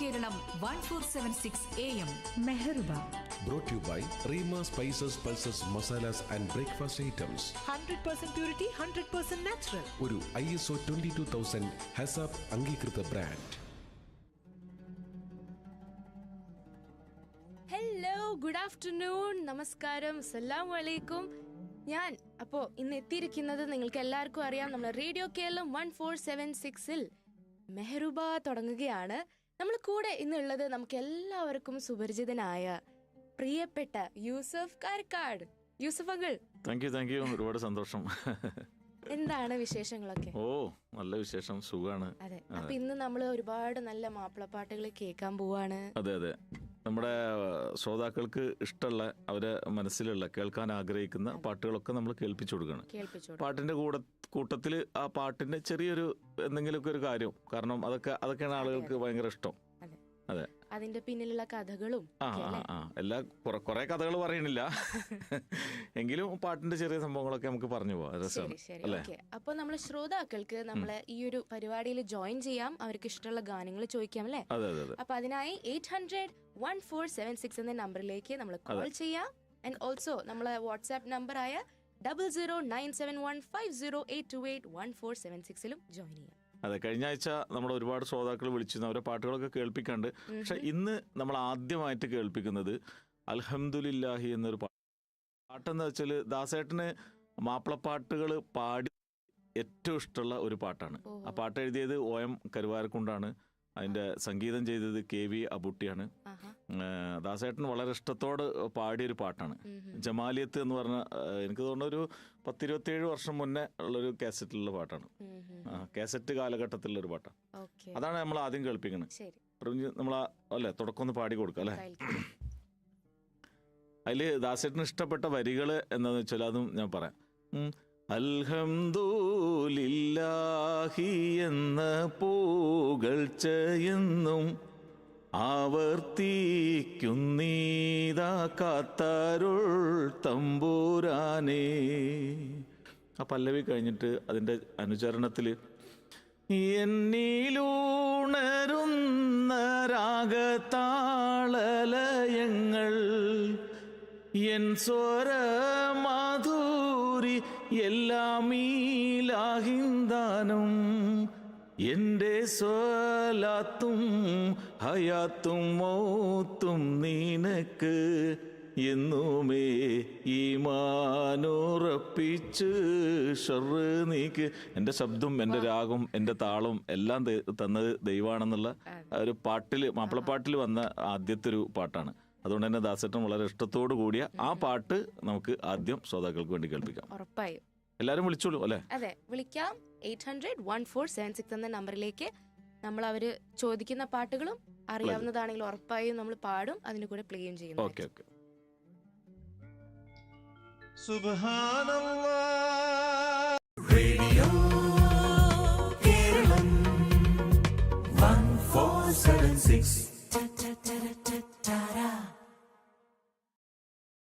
Keralam one four seven six A M Meharuba. Brought you by Reema spices pulses masalas and breakfast items. Hundred percent purity hundred percent natural ഒരു I S O twenty two thousand ഹസാബ് അംഗീകൃത brand hello good afternoon നമസ്കാരം സലാം വലൈക്കും ഞാൻ അപ്പോ ഇന്ന് എത്തിയിരിക്കുന്നത് നിങ്ങൾക്ക് എല്ലാവർക്കും അറിയാം. നമ്മുടെ radio Keralam one four seven സിക്സിൽ മെഹറുബ തുടങ്ങുകയാണ്. നമ്മൾ കൂടെ ഇന്നുള്ളത് നമുക്ക് എല്ലാവർക്കും സുപരിചിതനായ പ്രിയപ്പെട്ട Yusuf Karakkad. Yusuf uncle. Thank you thank you ഒരുപാട് സന്തോഷം. എന്താണ് വിശേഷങ്ങളൊക്കെ? ഓ നല്ല വിശേഷം. സുഖാണ്. അതെ. അപ്പൊ ഇന്ന് നമ്മൾ ഒരുപാട് നല്ല മാപ്പിളപ്പാട്ടുകൾ കേൾക്കാൻ പോവാണ്. അതെ അതെ. നമ്മുടെ ശ്രോതാക്കൾക്ക് ഇഷ്ടമുള്ള അവരെ മനസ്സിലുള്ള കേൾക്കാൻ ആഗ്രഹിക്കുന്ന പാട്ടുകളൊക്കെ നമ്മൾ കേൾപ്പിച്ചു കൊടുക്കണം. പാട്ടിന്റെ കൂടെ കൂട്ടത്തിൽ ആ പാട്ടിന്റെ ചെറിയൊരു എന്തെങ്കിലുമൊക്കെ ഒരു കാര്യം. കാരണം അതൊക്കെ അതൊക്കെയാണ് ആളുകൾക്ക് ഭയങ്കര ഇഷ്ടം. അതെ. അതെ. അതിന്റെ പിന്നിലുള്ള കഥകളും എല്ലാ കുറെ- കഥകൾ പറയണില്ല. എങ്കിലും പാട്ടിന്റെ ചെറിയ സംഭവങ്ങളൊക്കെ നമുക്ക് പറഞ്ഞു പോവാം. അപ്പൊ നമ്മളെ ശ്രോതാക്കൾക്ക് നമ്മളെ ഈ ഒരു പരിപാടിയിൽ ജോയിൻ ചെയ്യാം. അവർക്ക് ഇഷ്ടമുള്ള ഗാനങ്ങൾ ചോദിക്കാം അല്ലേ? അപ്പൊ അതിനായി eight hundred one four seven six എന്ന നമ്പറിലേക്ക് നമ്മൾ കോൾ ചെയ്യാം. ആൻഡ് ഓൾസോ നമ്മളെ വാട്സ്ആപ്പ് നമ്പർ ആയ double zero nine seven one five zero eight two eight one four seven സിക്സിലും join ചെയ്യാം. അതെ കഴിഞ്ഞ ആഴ്ച നമ്മൾ ഒരുപാട് ശ്രോതാക്കൾ വിളിച്ചിരുന്നു. അവരെ പാട്ടുകളൊക്കെ കേൾപ്പിക്കാണ്ട്. പക്ഷെ ഇന്ന് നമ്മൾ ആദ്യമായിട്ട് കേൾപ്പിക്കുന്നത് അൽഹംദുലില്ലാഹി എന്നൊരു പാട്ട് പാട്ടെന്ന് വെച്ചാൽ ദാസേട്ടന് മാപ്പിളപ്പാട്ടുകൾ പാടി ഏറ്റവും ഇഷ്ടമുള്ള ഒരു പാട്ടാണ്. ആ പാട്ട് എഴുതിയത് ഒ എം കരുവാരക്കുണ്ടാണ്. അതിന്റെ സംഗീതം ചെയ്തത് കെ വി അബുട്ടിയാണ്. ദാസേട്ടൻ വളരെ ഇഷ്ടത്തോട് പാടിയൊരു പാട്ടാണ്. ജമാലിയത്ത് എന്ന് പറഞ്ഞ എനിക്ക് തോന്നുന്ന ഒരു പത്തിരുപത്തിയേഴ് വർഷം മുന്നേ ഉള്ളൊരു കാസറ്റിലുള്ള പാട്ടാണ്. കാസറ്റ് കാലഘട്ടത്തിലുള്ള ഒരു പാട്ടാണ് അതാണ് നമ്മൾ ആദ്യം കേൾപ്പിക്കുന്നത് നമ്മൾ അല്ലേ തുടക്കം ഒന്ന് പാടി കൊടുക്കുക അല്ലേ? അതിൽ ദാസേട്ടന് ഇഷ്ടപ്പെട്ട വരികൾ എന്താന്ന് വെച്ചാൽ അതും ഞാൻ പറയാം. അൽഹംദൂലില്ലാഹി എന്ന പൂകൾ പൂകൾച്ചയെന്നും ആവർത്തിക്കുന്നീതാ കാത്താരുൾ തമ്പൂരാനേ. ആ പല്ലവി കഴിഞ്ഞിട്ട് അതിന്റെ അനുചരണത്തിൽ എന്നിലൂണരുന്ന രാഗതാളലയങ്ങൾ എൻ സ്വര മാധൂരി എല്ലാം ഈ എല്ലാമീലാഹിന്ദാനം എന്റെ സ്വലാത്തും ഹയാത്തും മൗത്തും നിനക്ക് എന്നുമേ ഈമാനുറപ്പിച്ച് ഷറ് നീക്ക്. എന്റെ ശബ്ദം എന്റെ രാഗം എന്റെ താളം എല്ലാം തന്നത് ദൈവമാണെന്നുള്ള ഒരു പാട്ടിൽ മാപ്പിളപ്പാട്ടിൽ വന്ന ആദ്യത്തെ ഒരു പാട്ടാണ്. അതുകൊണ്ട് തന്നെ ദാസേട്ടൻ വളരെ ഇഷ്ടത്തോടു കൂടിയ ആ പാട്ട് നമുക്ക് ആദ്യം ശ്രോതാക്കൾക്ക് വേണ്ടി കേൾപ്പിക്കാം. ഉറപ്പായും. എല്ലാവരും വിളിച്ചോളൂ അല്ലേ? അതെ വിളിക്കാം. Eight hundred one four seven six എന്ന നമ്പറിലേക്ക് നമ്മൾ അവർ ചോദിക്കുന്ന പാട്ടുകളും അറിയാവുന്നതാണെങ്കിൽ ഉറപ്പായും നമ്മൾ പാടും അതിന് കൂടെ പ്ലേയും ചെയ്യും ഓക്കെ ഓക്കെ Radio Kerala 1476